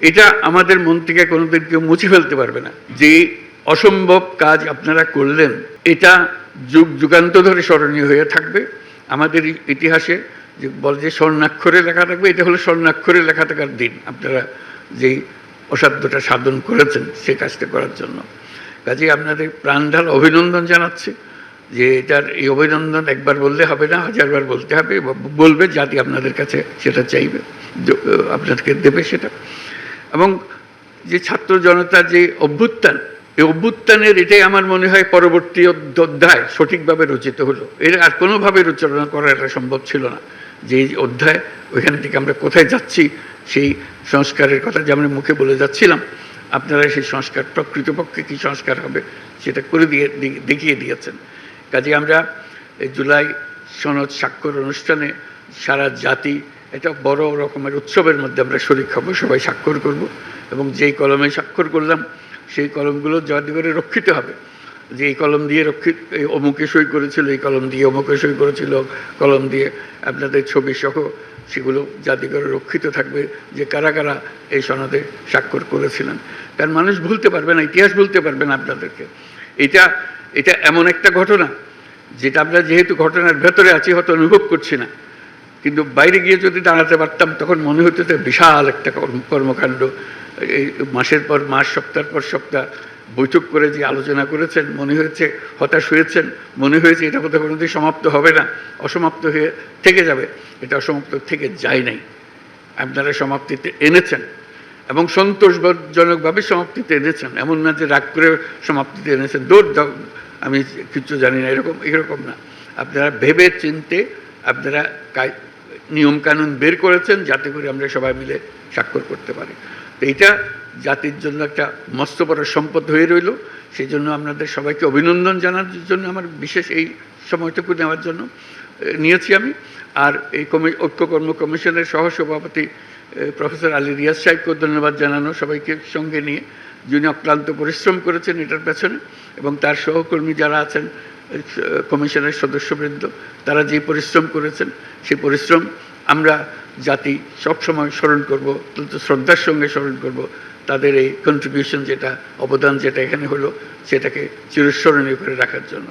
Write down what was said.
এটা আমাদের মন থেকে কোনোদিন কেউ মুছে ফেলতে পারবে না। যে অসম্ভব কাজ আপনারা করলেন, এটা যুগ যুগান্ত ধরে স্মরণীয় হয়ে থাকবে। আমাদের ইতিহাসে যে বলে যে স্বর্ণাক্ষরে লেখা থাকবে, এটা হলো স্বর্ণাক্ষরে লেখা থাকার দিন। আপনারা যেই অসাধ্যটা সাধন করেছেন সে কাজটা করার জন্য। কাজে আপনাদের প্রাণঢাল অভিনন্দন জানাচ্ছি যে এটার এই অভিনন্দন একবার বললে হবে না, হাজারবার বলতে হবে বলবে জাতি আপনাদের কাছে সেটা চাইবে আপনাদেরকে দেবে সেটা। এবং যে ছাত্র জনতার যে অভ্যুত্থান, এই অভ্যুত্থানের এটাই আমার মনে হয় পরবর্তী অধ্যায় সঠিকভাবে রচিত হলো। এর আর কোনোভাবে রচনা করা এটা সম্ভব ছিল না। যে অধ্যায় ওইখান থেকে আমরা কোথায় যাচ্ছি, সেই সংস্কারের কথা যে আমরা মুখে বলে যাচ্ছিলাম, আপনারা সেই সংস্কার, প্রকৃতপক্ষে কী সংস্কার হবে সেটা করে দিয়ে দেখিয়ে দিয়েছেন। কাজে আমরা জুলাই সনদ স্বাক্ষর অনুষ্ঠানে সারা জাতি, এটা বড় রকমের উৎসবের মধ্যে আমরা শরিক হব, সবাই স্বাক্ষর করব। এবং যেই কলমে স্বাক্ষর করলাম, সেই কলমগুলো জাদুঘরে রক্ষিত হবে। যে এই কলম দিয়ে রক্ষিত, এই অমুকে সই করেছিল, এই কলম দিয়ে অমুকে সই করেছিল, কলম দিয়ে আপনাদের ছবি সহ সেগুলো জাদুঘরে রক্ষিত থাকবে, যে কারা কারা এই সনদে স্বাক্ষর করেছিলেন। কারণ মানুষ ভুলতে পারবে না, ইতিহাস ভুলতে পারবে না আপনাদেরকে। এটা এটা এমন একটা ঘটনা, যেটা আমরা যেহেতু ঘটনার ভেতরে আছি, হয়তো অনুভব করছি না। কিন্তু বাইরে গিয়ে যদি দাঁড়াতে পারতাম, তখন মনে হতো যে বিশাল একটা কর্ম- কর্মকাণ্ড। এই মাসের পর মাস, সপ্তাহের পর সপ্তাহ বৈঠক করে যে আলোচনা করেছেন, মনে হয়েছে, হতাশ হয়েছেন, মনে হয়েছে এটা কোথাও কোনোদিন সমাপ্ত হবে না, অসমাপ্ত হয়ে থেকে যাবে। এটা অসমাপ্ত থেকে যায় নাই। আপনারা সমাপ্তিতে এনেছেন এবং সন্তোষজনকভাবে সমাপ্তিতে এনেছেন। এমন না যে রাগ করে সমাপ্তিতে এনেছেন। দৌড় আমি কিছু জানি না, এরকম এরকম না। আপনারা ভেবে চিনতে আপনারা নিয়মকানুন বের করেছেন যাতে করে আমরা সবাই মিলে স্বাক্ষর করতে পারি। তো এইটা জাতির জন্য একটা মস্ত বড় সম্পদ হয়ে রইল। সেই জন্য আপনাদের সবাইকে অভিনন্দন জানার জন্য আমার বিশেষ এই সময়টুকু নেওয়ার জন্য নিয়েছি আমি। আর এই কমি ঐক্য কর্ম কমিশনের সহসভাপতি প্রফেসর আলী রিয়াজ সাহেবকেও ধন্যবাদ জানানো সবাইকে সঙ্গে নিয়ে। যিনি অক্লান্ত পরিশ্রম করেছেন এটার পেছনে এবং তার সহকর্মী যারা আছেন কমিশনের সদস্যবৃন্দ, তারা যে পরিশ্রম করেছেন, সেই পরিশ্রম আমরা জাতি সবসময় স্মরণ করব, অত্যন্ত শ্রদ্ধার সঙ্গে স্মরণ করব। তাদের এই কন্ট্রিবিউশন যেটা, অবদান যেটা এখানে হলো, সেটাকে চিরস্মরণীয় করে রাখার জন্য।